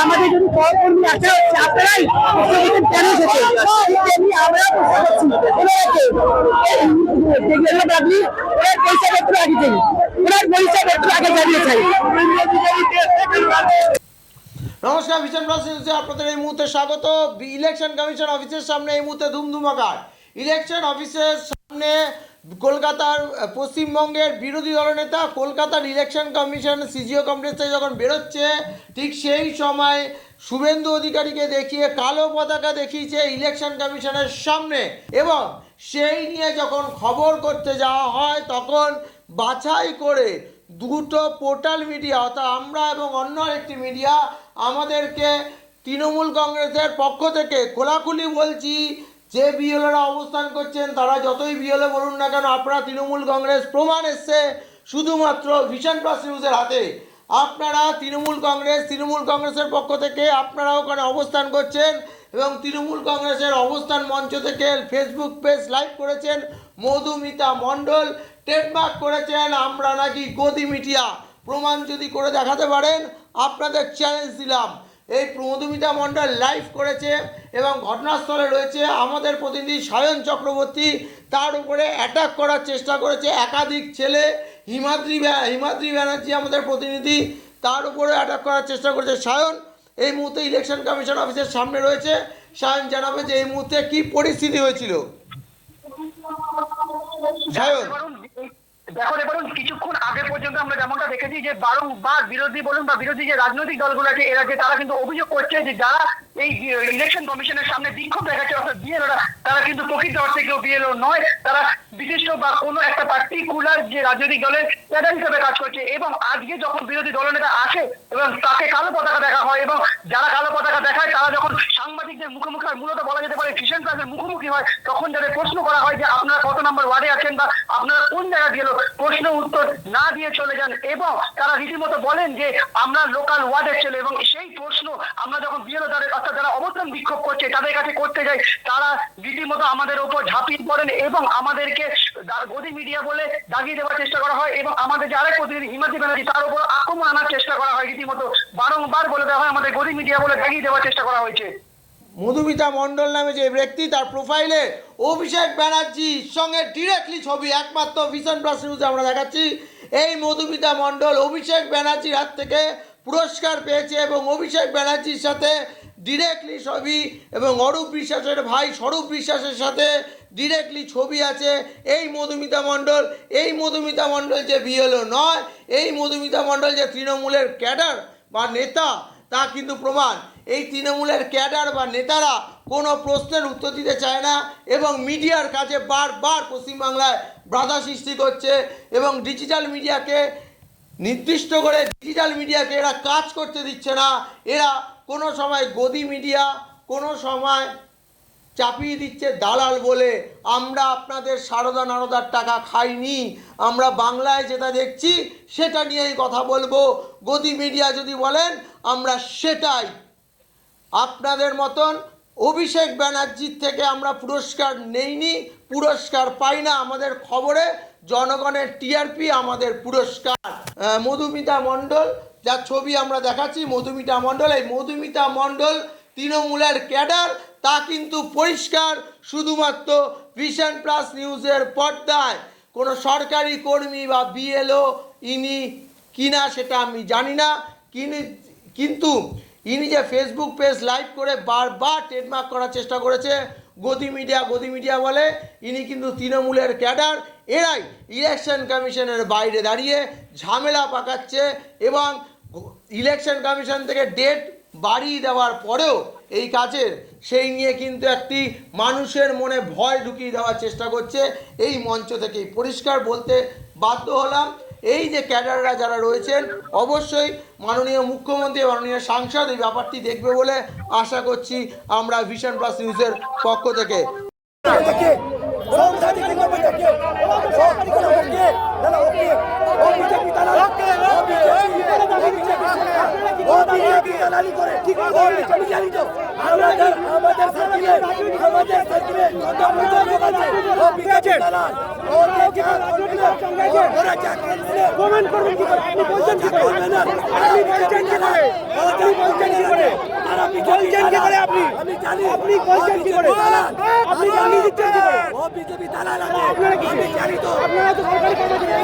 আমাদের যদি সহকর্মী হচ্ছে আপনারাই প্রশ্ন করছেন কেন এসেছে? আমরা প্রশ্ন করছি। আগে চাই ওনার আগে জানিয়ে চাই। নমস্কার ভিশন আপনাদের এই মুহূর্তে স্বাগত। ইলেকশন কমিশন অফিসের সামনে এই মুহূর্তে ধুমধুমাকার। ইলেকশন অফিসের সামনে কলকাতার পশ্চিমবঙ্গের বিরোধী দলনেতা কলকাতার ইলেকশন কমিশন সিজিও কমপ্লেক্স যখন বেরোচ্ছে, ঠিক সেই সময় শুভেন্দু অধিকারীকে দেখিয়ে, কালো পতাকা দেখিয়েছে ইলেকশন কমিশনের সামনে। এবং সেই নিয়ে যখন খবর করতে যাওয়া হয়, তখন বাছাই করে দুটো পোর্টাল মিডিয়া, অর্থাৎ আমরা এবং অন্য আরেকটি মিডিয়া, আমাদেরকে তৃণমূল কংগ্রেসের পক্ষ থেকে খোলাখুলি বলছি যে বিএলওরা অবস্থান করছেন, তারা যতই বিএলএ বলুন না কেন, আপনারা তৃণমূল কংগ্রেস প্রমাণ এসছে শুধুমাত্র ভিশন প্লাস নিউজের হাতে। আপনারা তৃণমূল কংগ্রেস, তৃণমূল কংগ্রেসের পক্ষ থেকে আপনারা ওখানে অবস্থান করছেন এবং তৃণমূল কংগ্রেসের অবস্থান মঞ্চ থেকে ফেসবুক পেজ লাইভ করেছেন। মধুমিতা মণ্ডল ট্রেডমার্ক করেছেন। আমরা নাকি গদি মিডিয়া প্রমাণ যদি করে দেখাতে পারেন, আপনাদের চ্যালেঞ্জ দিলাম। এই মধুমিতা মণ্ডল লাইভ করেছে এবং ঘটনাস্থলে রয়েছে আমাদের প্রতিনিধি সায়ন চক্রবর্তী। তার উপরে অ্যাটাক করার চেষ্টা করেছে একাধিক ছেলে, হিমাদ্রি হিমাদ্রি ব্যানার্জি আমাদের প্রতিনিধি। তার উপরে অ্যাটাক করার চেষ্টা করেছে সায়ন। এই মুহূর্তে ইলেকশন কমিশন অফিসের সামনে রয়েছে। সায়ন, জানাবে যে এই মুহূর্তে কি পরিস্থিতি হয়েছিল? সায়ন। দেখো এবার কিছুক্ষণ আগে পর্যন্ত আমরা যেমনটা দেখেছি যে বারংবার বিরোধী বলুন বা বিরোধী যে রাজনৈতিক দলগুলো আছে, এরা যে তারা কিন্তু অভিযোগ করছে যে যারা এই ইলেকশন কমিশনের সামনে বিক্ষোভ দেখাচ্ছে, অর্থাৎ বিএলওরা, তারা কিন্তু প্রকৃত অর্থে কেউ বিএলও নয়, তারা বিশিষ্ট বা কোনো একটা পার্টিকুলার যে রাজনৈতিক দলের ক্যাডার হিসেবে কাজ করছে এবং আজকে যখন বিরোধী দলনেতা আসে এবং তাকে কালো পতাকা দেখা হয় এবং যারা কালো পতাকা দেখায়, তারা যখন সাংবাদিকদের মুখোমুখি হয়, মূলত বলা যেতে পারে কিষেন ক্লাসের মুখোমুখি হয়, তখন যাদের প্রশ্ন করা হয় যে আপনারা কত নম্বর ওয়ার্ডে আছেন বা আপনারা কোন জায়গা গেল প্রশ্ন উত্তর না দিয়ে চলে যান এবং তারা রীতিমতো বলেন যে আমরা লোকাল ওয়ার্ডের ছেলে এবং সেই প্রশ্ন আমরা যখন বিএলও তাদের অর্থাৎ যারা অবস্থান বিক্ষোভ করছে, তাদের কাছে করতে যাই, তারা রীতিমতো আমাদের ওপর ঝাঁপিয়ে পড়েন এবং আমাদেরকে গদি মিডিয়া বলে দাগিয়ে দেওয়ার চেষ্টা করা হয় এবং আমাদের যে আরেক প্রতিনিধি, হিমাদ্রি ব্যানার্জি, তার উপর আক্রমণ আনার চেষ্টা করা হয় রীতিমতো। বারংবার বলে দেওয়া হয়, আমাদের গদি মিডিয়া বলে দাগিয়ে দেওয়ার চেষ্টা করা হয়েছে। মধুমিতা মণ্ডল নামে যে ব্যক্তি, তার প্রোফাইলে অভিষেক ব্যানার্জির সঙ্গে ডিরেক্টলি ছবি, একমাত্র ভিশন প্লাস নিউজে আমরা দেখাচ্ছি। এই মধুমিতা মণ্ডল অভিষেক ব্যানার্জির হাত থেকে পুরস্কার পেয়েছে এবং অভিষেক ব্যানার্জির সাথে ডিরেক্টলি ছবি এবং অরূপ বিশ্বাসের ভাই স্বরূপ বিশ্বাসের সাথে ডিরেক্টলি ছবি আছে। এই মধুমিতা মণ্ডল, এই মধুমিতা মণ্ডল যে বিএলও নয়, এই মধুমিতা মণ্ডল যে তৃণমূলের ক্যাডার বা নেতা, তা কিন্তু প্রমাণ। এই তৃণমূলের ক্যাডার বা নেতারা কোনো প্রশ্নের উত্তর দিতে চায় না এবং মিডিয়ার কাছে বারবার পশ্চিমবাংলায় বাধা সৃষ্টি করছে এবং ডিজিটাল মিডিয়াকে নির্দিষ্ট করে ডিজিটাল মিডিয়াকে এরা কাজ করতে দিচ্ছে না। এরা কোনো সময় গদি মিডিয়া, কোনো সময় চাপিয়ে দিচ্ছে দালাল বলে, আমরা আপনাদের সারদা নারদার টাকা খাইনি, আমরা বাংলায় যেটা দেখছি সেটা নিয়েই কথা বলব। গদি মিডিয়া যদি বলেন, আমরা সেটাই। আপনাদের মতন অভিষেক ব্যানার্জির থেকে আমরা পুরস্কার নেইনি, পুরস্কার পাই না। আমাদের খবরে জনগণের টিআরপি আমাদের পুরস্কার। মধুমিতা মণ্ডল যার ছবি আমরা দেখাচ্ছি, মধুমিতা মণ্ডল। এই মধুমিতা মণ্ডল তৃণমূলের ক্যাডার, তা কিন্তু পরিষ্কার শুধুমাত্র ভিশন প্লাস নিউজের পর্দায়। কোনো সরকারি কর্মী বা বিএলও ইনি কিনা সেটা আমি জানি না। কিনি, কিন্তু ইনি যে ফেসবুক পেজ লাইভ করে বারবার ট্রেডমার্ক করার চেষ্টা করেছে, গদি মিডিয়া গদি মিডিয়া বলে, ইনি কিন্তু তৃণমূলের ক্যাডার। এরাই ইলেকশন কমিশনের বাইরে দাঁড়িয়ে ঝামেলা পাকাচ্ছে এবং ইলেকশন কমিশন থেকে ডেট বাড়িয়ে দেওয়ার পরেও এই কাজের সেই নিয়ে কিন্তু একটি মানুষের মনে ভয় ঢুকিয়ে দেওয়ার চেষ্টা করছে এই মঞ্চ থেকেই। পরিষ্কার বলতে বাধ্য হলাম, এই যে ক্যাডাররা যারা রয়েছেন, অবশ্যই মাননীয় মুখ্যমন্ত্রী মাননীয় সাংসদ এই ব্যাপারটি দেখবে বলে আশা করছি আমরা ভিশন প্লাস নিউজের পক্ষ থেকে। আমাদের আমাদের সার্কিলে আমাদের সার্কিলে প্রমাণ করবেন কি করে আপনি বলছেন কি করে আপনি বলছেন কি করে আপনি বলছেন কি করে বলছেন কি করে আপনি আপনি বলছেন কি করে আপনি জানিয়ে দিচ্ছেন কি করে আপনারা কি আপনারা তো সরকারি কর্মচারী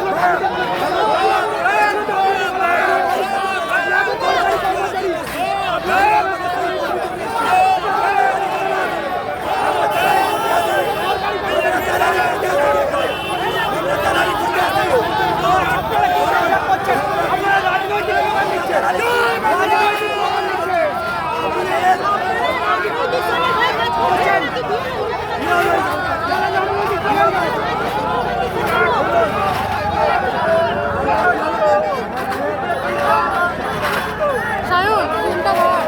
সায়ন ফোনটা ধর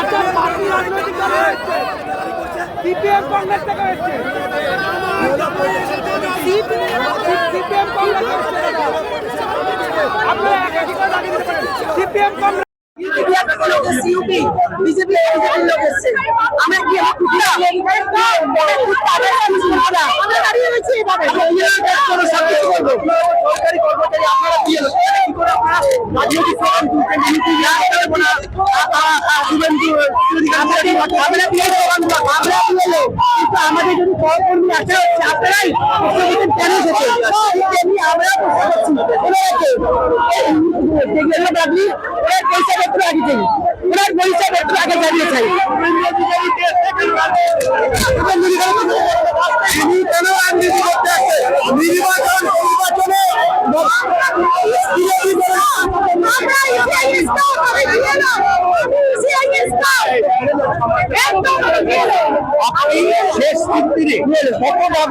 আচ্ছা পার্টি রাজনৈতিক দল সিপিএম কংগ্রেস থেকে এসছে সিপিএম কংগ্রেস আপনারা সিপিএম কংগ্রেস বিজেপি একটা লোক এসছে ইউপি বিজেপি বিজেপির লোক এসছে। আমরা কি আমার দাঁড়িয়ে রয়েছি এভাবে সরকারি কর্মচারী আপনারা হলো? কি করে আপনারা রাজনৈতিক প্রোগ্রাম তুলছেন ইউপি আমরা বিয়ে আমরা বিয়ে কিন্তু আমাদের যদি সহকর্মী হচ্ছে আপনারাই কেন এসেছে? আমরা প্রশ্ন করছি পয়সা একটু আগে ওনার পয়সা একটু আগে জানিয়ে চাই। আপনি শেষ কত দাম?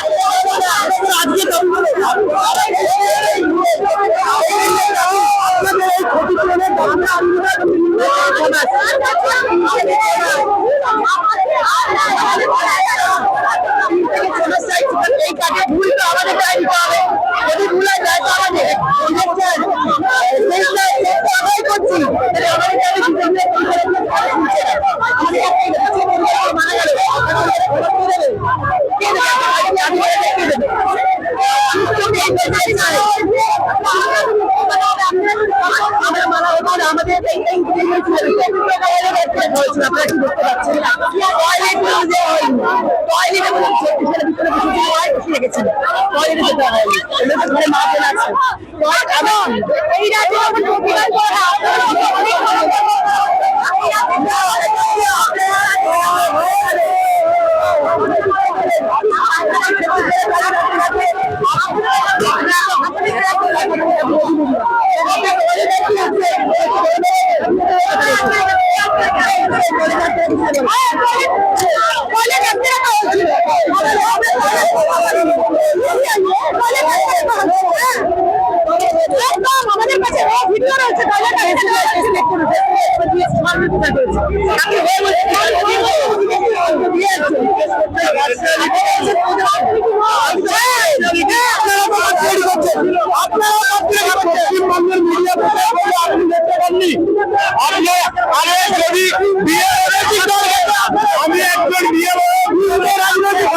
দাম এমপি হয়েছে এই কাজে ভুল তো আমাদের তাই দিতে হবে যদি ভুল হয় তাই তো আমাদের বুঝেছেন চেষ্টা চেষ্টা আমরাই করছি তাহলে আমাদের তাই দিতে হবে আমরা মালা ওখানে আমাদের এই এই আপনারা কি দেখতে পাচ্ছেন না টয়লেট যে হয়নি টয়লেটে বলুন ছেলে ভিতরে বসে ছিল ওয়াই বসে রেখেছিল টয়লেটে যেতে হয়নি এদের তো ঘরে মা বোন আছে টয়লেট এই রাজ্যে যখন প্রতিবাদ করা আমাদের কাছে ভিডিও রয়েছে পশ্চিমবঙ্গের মিডিয়া আপনি দেখতে পাননি আপনি আরে, যদি বিয়ে হলে কি করবে? আমি একজন বিয়ে রাজনৈতিক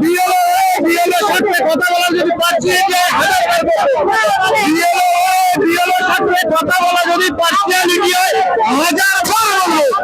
বিয়ে বিয়ে সাথে কথা বলা যদি পারছি যে বিয়ে বিয়ে সাথে কথা বলা যদি পার্সিয়ালিটি হয় হাজার বার বলব।